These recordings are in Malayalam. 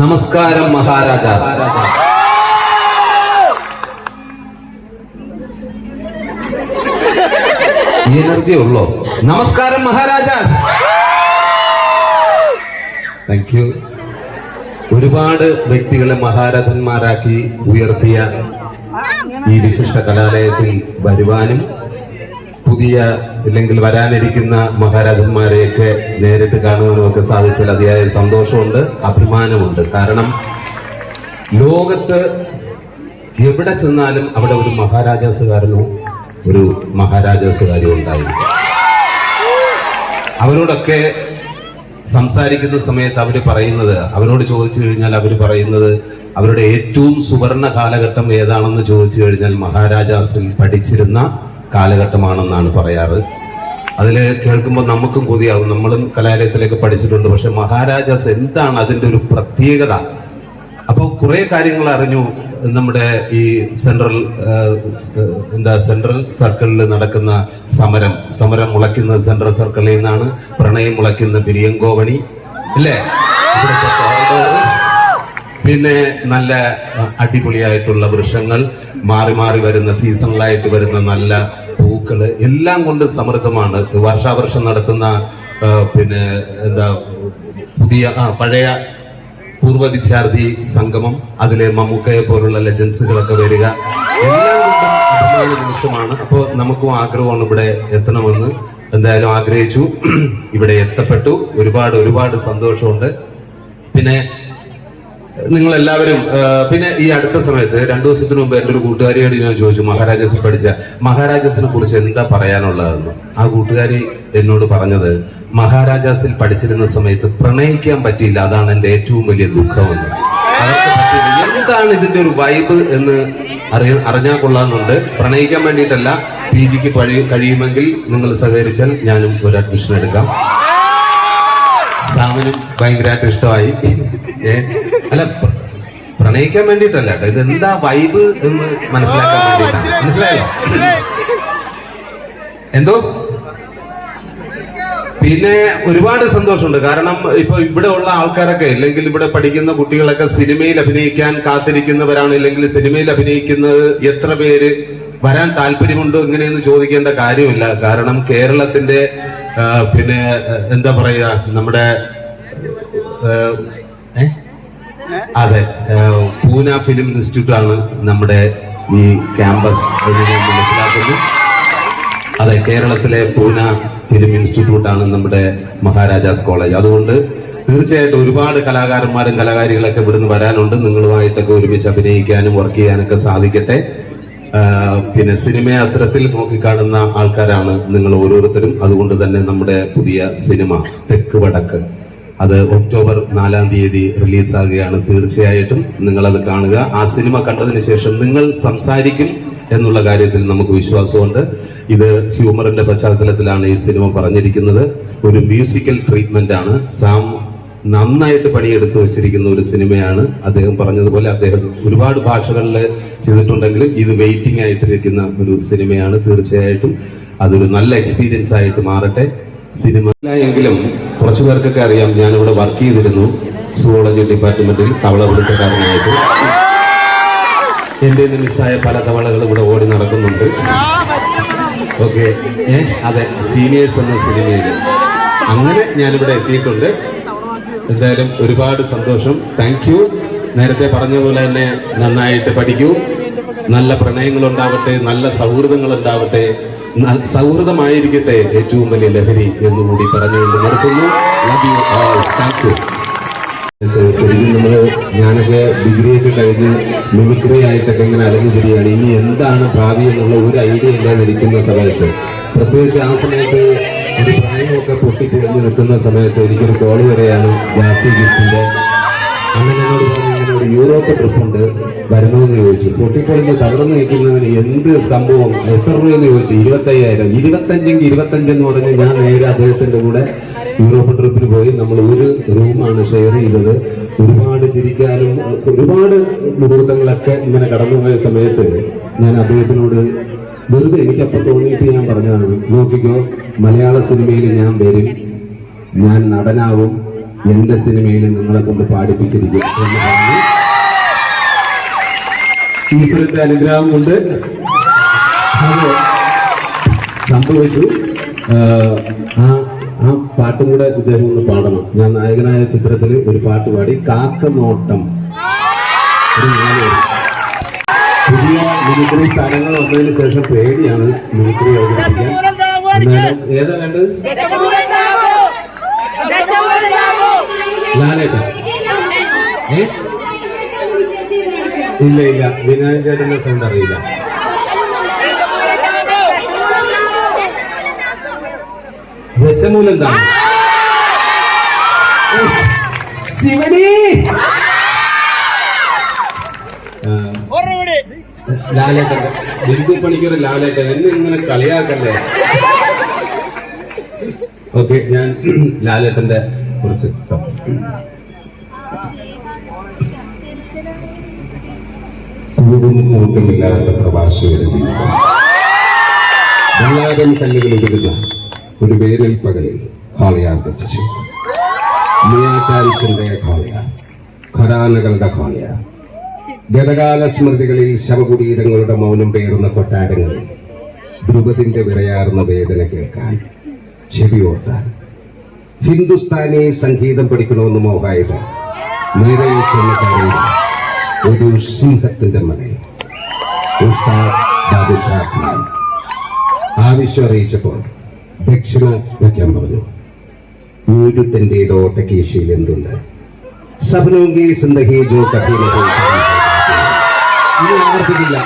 നമസ്കാരം മഹാരാജാസ്. എനർജി ഉള്ളോ? നമസ്കാരം മഹാരാജാസ്. താങ്ക് യു ഒരുപാട് വ്യക്തികളെ മഹാരഥന്മാരാക്കി ഉയർത്തിയ ഈ വിശിഷ്ട കലാലയത്തിൽ വരുവാനും പുതിയ ഇല്ലെങ്കിൽ വരാനിരിക്കുന്ന മഹാരാജന്മാരെയൊക്കെ നേരിട്ട് കാണുവാനും ഒക്കെ സാധിച്ചാൽ അതിയായ സന്തോഷമുണ്ട് അഭിമാനമുണ്ട്. കാരണം ലോകത്ത് എവിടെ ചെന്നാലും അവിടെ ഒരു മഹാരാജാസുകാരനോ ഒരു മഹാരാജാസുകാരിയോ ഉണ്ടായിരിക്കും. അവരോടൊക്കെ സംസാരിക്കുന്ന സമയത്ത് അവർ പറയുന്നത് അവരോട് ചോദിച്ചു കഴിഞ്ഞാൽ അവർ പറയുന്നത് അവരുടെ ഏറ്റവും സുവർണ കാലഘട്ടം ഏതാണെന്ന് ചോദിച്ചു കഴിഞ്ഞാൽ മഹാരാജാസിൽ പഠിച്ചിരുന്ന കാലഘട്ടമാണെന്നാണ് പറയാറ്. അതിൽ കേൾക്കുമ്പോൾ നമുക്കും കൊതിയാവും നമ്മളും കലാലയത്തിലേക്ക് പഠിച്ചിട്ടുണ്ട്. പക്ഷെ മഹാരാജാസ് എന്താണ് അതിന്റെ ഒരു പ്രത്യേകത? അപ്പോൾ കുറേ കാര്യങ്ങൾ അറിഞ്ഞു നമ്മുടെ ഈ സെൻട്രൽ എന്താ സെൻട്രൽ സർക്കിളിൽ നടക്കുന്ന സമരം. സമരം മുളയ്ക്കുന്ന സെൻട്രൽ സർക്കിളിൽ നിന്നാണ് പ്രണയം മുളയ്ക്കുന്ന ബിരിയങ്കോവണി അല്ലേ? പിന്നെ നല്ല അടിപൊളിയായിട്ടുള്ള വൃക്ഷങ്ങൾ മാറി മാറി വരുന്ന സീസണലായിട്ട് വരുന്ന നല്ല പൂക്കൾ എല്ലാം കൊണ്ട് സമൃദ്ധമാണ്. വർഷാവർഷം നടത്തുന്ന പിന്നെ എന്താ പുതിയ പഴയ പൂർവ വിദ്യാർത്ഥി സംഗമം അതിലെ മമ്മൂക്കയെ പോലുള്ള ലെജൻസുകളൊക്കെ വരിക. എല്ലാം അഭിമാന നിമിഷമാണ്. അപ്പോൾ നമുക്കും ആഗ്രഹമാണ് ഇവിടെ എത്തണമെന്ന്. എന്തായാലും ആഗ്രഹിച്ചു. ഇവിടെ എത്തപ്പെട്ടു. ഒരുപാട് ഒരുപാട് സന്തോഷമുണ്ട്. പിന്നെ നിങ്ങൾ എല്ലാവരും പിന്നെ ഈ അടുത്ത സമയത്ത് രണ്ടു ദിവസത്തിന് മുമ്പ് എന്റെ ഒരു കൂട്ടുകാരിയോട് ഞാൻ ചോദിച്ചു മഹാരാജാസിൽ പഠിച്ച മഹാരാജസിനെ കുറിച്ച് എന്താ പറയാനുള്ളതെന്ന്? ആ കൂട്ടുകാരി എന്നോട് പറഞ്ഞത് മഹാരാജാസിൽ പഠിച്ചിരുന്ന സമയത്ത് പ്രണയിക്കാൻ പറ്റിയില്ല അതാണ് എന്റെ ഏറ്റവും വലിയ ദുഃഖമെന്ന്. എന്താണ് ഇതിന്റെ ഒരു വൈബ് എന്ന് അറിയ അറിഞ്ഞാൽ കൊള്ളാമെന്നുണ്ട്. പ്രണയിക്കാൻ വേണ്ടിയിട്ടല്ല പി ജിക്ക് കഴിയുമെങ്കിൽ നിങ്ങൾ സഹകരിച്ചാൽ ഞാനും ഒരു അഡ്മിഷൻ എടുക്കാം. സാമിനും ഭയങ്കരമായിട്ട് ഇഷ്ടമായി. അല്ല പ്രണയിക്കാൻ വേണ്ടിയിട്ടല്ല കേട്ടോ. ഇത് എന്താ വൈബ് എന്ന് മനസ്സിലാക്കാൻ വേണ്ടിയിട്ടാണ്. മനസ്സിലായല്ലോ? എന്തോ? പിന്നെ ഒരുപാട് സന്തോഷമുണ്ട്. കാരണം ഇപ്പൊ ഇവിടെ ഉള്ള ആൾക്കാരൊക്കെ അല്ലെങ്കിൽ ഇവിടെ പഠിക്കുന്ന കുട്ടികളൊക്കെ സിനിമയിൽ അഭിനയിക്കാൻ കാത്തിരിക്കുന്നവരാണ്. ഇല്ലെങ്കിൽ സിനിമയിൽ അഭിനയിക്കുന്നത് എത്ര പേര് വരാൻ താല്പര്യമുണ്ടോ ഇങ്ങനെയൊന്നും ചോദിക്കേണ്ട കാര്യമില്ല. കാരണം കേരളത്തിന്റെ പിന്നെ എന്താ പറയുക നമ്മുടെ ആ, ഏ? അതെ പൂന ഫിലിം ഇൻസ്റ്റിറ്റ്യൂട്ട് ആണ് നമ്മുടെ ഈ ക്യാമ്പസ് എന്ന് ഞാൻ മനസ്സിലാക്കുന്നു അതെ കേരളത്തിലെ പൂന ഫിലിം ഇൻസ്റ്റിറ്റ്യൂട്ട് ആണ് നമ്മുടെ മഹാരാജാസ് കോളേജ്. അതുകൊണ്ട് തീർച്ചയായിട്ടും ഒരുപാട് കലാകാരന്മാരും കലാകാരികളൊക്കെ ഇവിടുന്ന് വരാനുണ്ട്. നിങ്ങളുമായിട്ടൊക്കെ ഒരുമിച്ച് അഭിനയിക്കാനും വർക്ക് ചെയ്യാനൊക്കെ സാധിക്കട്ടെ. പിന്നെ സിനിമയെ അത്തരത്തിൽ നോക്കിക്കാണുന്ന ആൾക്കാരാണ് നിങ്ങൾ ഓരോരുത്തരും. അതുകൊണ്ട് തന്നെ നമ്മുടെ പുതിയ സിനിമ തെക്ക് വടക്ക്. അത് ഒക്ടോബർ നാലാം തീയതി റിലീസാകുകയാണ്. തീർച്ചയായിട്ടും നിങ്ങളത് കാണുക. ആ സിനിമ കണ്ടതിന് ശേഷം നിങ്ങൾ സംസാരിക്കും എന്നുള്ള കാര്യത്തിൽ നമുക്ക് വിശ്വാസമുണ്ട്. ഇത് ഹ്യൂമറിന്റെ പശ്ചാത്തലത്തിലാണ് ഈ സിനിമ പറഞ്ഞിരിക്കുന്നത്. ഒരു മ്യൂസിക്കൽ ട്രീറ്റ്മെന്റ് ആണ് സാം നന്നായിട്ട് പണിയെടുത്ത് വെച്ചിരിക്കുന്ന ഒരു സിനിമയാണ് അദ്ദേഹം പറഞ്ഞതുപോലെ. അദ്ദേഹം ഒരുപാട് ഭാഷകളിൽ ചെയ്തിട്ടുണ്ടെങ്കിലും ഇത് വെയിറ്റിംഗ് ആയിട്ടിരിക്കുന്ന ഒരു സിനിമയാണ്. തീർച്ചയായിട്ടും അതൊരു നല്ല എക്സ്പീരിയൻസ് ആയിട്ട് മാറട്ടെ. സിനിമ എങ്കിലും കുറച്ചു പേർക്കൊക്കെ അറിയാം ഞാനിവിടെ വർക്ക് ചെയ്തിരുന്നു. സുവോളജി ഡിപ്പാർട്ട്മെന്റിൽ തവള പിടുത്തക്കാരനായിട്ട്. എന്റെ മിസ്സായ പല തവളകളും ഇവിടെ ഓടി നടക്കുന്നുണ്ട്. ഓക്കെ ഏ? അതെ. സീനിയേഴ്സ് എന്ന സിനിമയിൽ. അങ്ങനെ ഞാനിവിടെ എത്തിയിട്ടുണ്ട്. എന്തായാലും ഒരുപാട് സന്തോഷം. താങ്ക് യു നേരത്തെ പറഞ്ഞ പോലെ തന്നെ നന്നായിട്ട് പഠിക്കൂ. നല്ല പ്രണയങ്ങൾ ഉണ്ടാവട്ടെ നല്ല സൗഹൃദങ്ങൾ ഉണ്ടാവട്ടെ സൗഹൃദമായിരിക്കട്ടെ ഏറ്റവും വലിയ ലഹരി എന്നുകൂടി പറഞ്ഞുകൊണ്ട് നിർത്തുന്നു. ശരിക്കും നമ്മൾ ഞാനൊക്കെ ഡിഗ്രിയൊക്കെ കഴിഞ്ഞ് മിമിക്രി ആയിട്ടൊക്കെ ഇങ്ങനെ അലഞ്ഞു തിരിയാണ്. ഇനി എന്താണ് ഭാവി എന്നുള്ള ഒരു ഐഡിയ ഇല്ലാതെ ഇരിക്കുന്ന സമയത്ത്. പ്രത്യേകിച്ച് ആ സമയത്ത് ഒരു പ്രായമൊക്കെ പൊട്ടിപ്പൊളിഞ്ഞ് നിൽക്കുന്ന സമയത്ത് എനിക്കൊരു കോൾ വരെയാണ് ജാസി ഗിഫ്റ്റിന്റെ അങ്ങനെ ഒരു യൂറോപ്പ് ട്രിപ്പുണ്ട് വരുന്നതെന്ന് ചോദിച്ചു. പൊട്ടിപ്പൊളിഞ്ഞ് തകർന്നു നിൽക്കുന്നവന് എന്ത് സംഭവം? എത്ര രൂപയെന്ന് ചോദിച്ചു. ഇരുപത്തയ്യായിരം. ഇരുപത്തഞ്ചെങ്കിൽ ഇരുപത്തഞ്ചെന്ന് പറഞ്ഞ് ഞാൻ നേരെ അദ്ദേഹത്തിന്റെ കൂടെ യൂറോപ്പ് ട്രിപ്പിന് പോയി. നമ്മൾ ഒരു റൂമാണ് ഷെയർ ചെയ്തത്. ഒരുപാട് ചിരിക്കാനും ഒരുപാട് മുഹൂർത്തങ്ങളൊക്കെ ഇങ്ങനെ കടന്നുപോയ സമയത്ത് ഞാൻ അദ്ദേഹത്തിനോട് വെറുതെ എനിക്കപ്പം തോന്നിയിട്ട് ഞാൻ പറഞ്ഞതാണ് നോക്കിക്കോ മലയാള സിനിമയിൽ ഞാൻ വരും. ഞാൻ നടനാവും. എന്റെ സിനിമയിൽ നിങ്ങളെ കൊണ്ട് പാടിപ്പിച്ചിരിക്കും. ഈശ്വരന്റെ അനുഗ്രഹം കൊണ്ട് സംഭവിച്ചു. ആ ആ പാട്ടും കൂടെ ഇദ്ദേഹം ഒന്ന് പാടണം. ഞാൻ നായകനായ ചിത്രത്തിൽ ഒരു പാട്ട് പാടി. കാക്കനോട്ടം. പുതിയ മിമിക്രി താരങ്ങൾ വന്നതിന് ശേഷം പേടിയാണ് മിനിത്രി അവതരിപ്പിക്കാൻ. എന്നാലും ഏതാ വേണ്ടത്? ലാലേട്ട ഏ? ഇല്ല ഇല്ല. വിനായക ചേട്ടന്റെ സൗണ്ട് അറിയില്ല. ദശമൂലം എന്താണ് ശിവനി! ആ, ലാലേട്ടൻ. ബിന്ദു പണിക്കൊരു ലാലേട്ടൻ. എന്നെ ഇങ്ങനെ കളിയാക്കല്ലേ? ഓക്കെ ഞാൻ ലാലേട്ടന്റെ കുറച്ച് കൂടും കൂട്ടുമില്ലാത്ത പ്രവാസിയുടെ ജീവിതം. എല്ലാവരും കല്ലുകൾ ഇടുന്ന ഒരു വേനൽ പകലിൽ ഖാളിയാർ കത്തിച്ചു മിയാറ്റാരിസിന്റെ ഖാളിയാർ ഖരാനകളുടെ കാളിയ. ഗതകാല സ്മൃതികളിൽ ശവകുടീരങ്ങളുടെ മൗനം പേറുന്ന കൊട്ടാരങ്ങളിൽ ധ്രുപതിന്റെ വിറയാർന്ന വേദന കേൾക്കാൻ ചെവിയോർത്താൻ ഹിന്ദുസ്ഥാനി സംഗീതം പഠിക്കണമെന്ന് മോഹായിട്ട് നീരയിൽ ചെന്ന് കരയുന്ന ഒരു സിംഹത്തിന്റെ മകൻ. ആവശ്യം അറിയിച്ചപ്പോൾ ദക്ഷിണ വയ്ക്കാൻ പറഞ്ഞു ഊരുത്തന്റെ ഓട്ടക്കേശിയിൽ എന്തുണ്ട്? സബനോങ്കി സിന്ദഹി ജോ കഥി നഹി ഇനി ആവർത്തിക്കില്ല.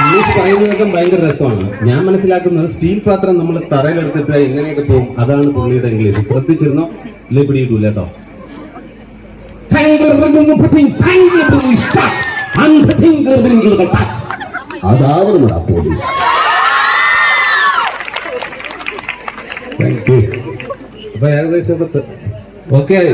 ഇംഗ്ലീഷ് പറയുന്നതൊക്കെ ഭയങ്കര രസമാണ്. ഞാൻ മനസ്സിലാക്കുന്നത് സ്റ്റീൽ പാത്രം നമ്മൾ തറയിലെടുത്തിട്ട് എങ്ങനെയൊക്കെ പോകും അതാണ് പുള്ളിയുടെ ഇംഗ്ലീഷ്. ശ്രദ്ധിച്ചിരുന്നോ? ഇല്ലേ പിടിയിട്ടില്ല കേട്ടോ. അതാവണം പോലീസ്. താങ്ക് യു അപ്പൊ ഏകദേശം ഓക്കെ ആയി.